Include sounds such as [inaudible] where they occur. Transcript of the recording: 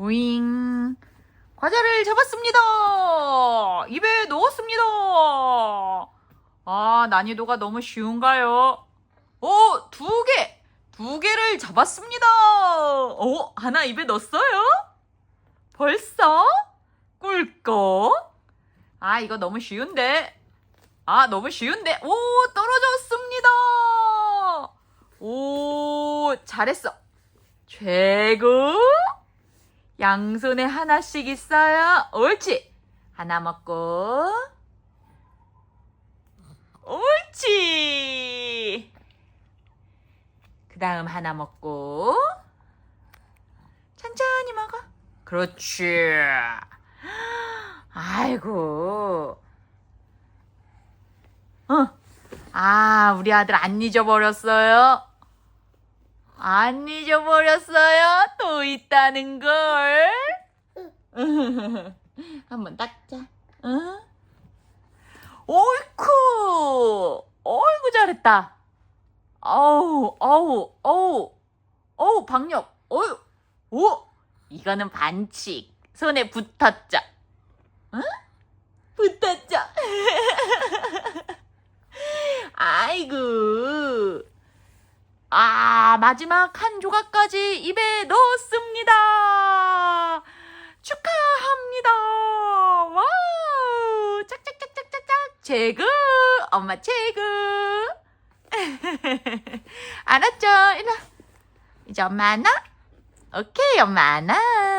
오잉. 과자를 잡았습니다. 입에 넣었습니다. 아, 난이도가 너무 쉬운가요? 오, 두 개! 두 개를 잡았습니다. 오, 하나 입에 넣었어요? 벌써? 꿀꺽? 아, 이거 너무 쉬운데. 아, 너무 쉬운데. 오, 떨어졌습니다. 오, 잘했어. 최고. 양손에 하나씩 있어요. 옳지. 하나 먹고. 옳지. 그 다음 하나 먹고. 천천히 먹어. 그렇지. 아이고. 어. 아, 우리 아들 안 잊어버렸어요. 안 잊어버렸어요. 또 있다는 걸. [laughs] 한번 닦자. 응? 어이쿠. 어이구 잘했다. 어우, 어우, 어우, 어우, 박력. 어유, 오, 이거는 반칙. 손에 붙었죠. 응? 붙었죠. [laughs] 아이고. 아, 마지막 한 조각까지 입에 넣었습니다. 축하합니다. 와우. 짝짝짝짝짝짝. 최고. 엄마 최고. [laughs] 알았죠? 와. 이제 엄마 안아? 오케이, 엄마 안아.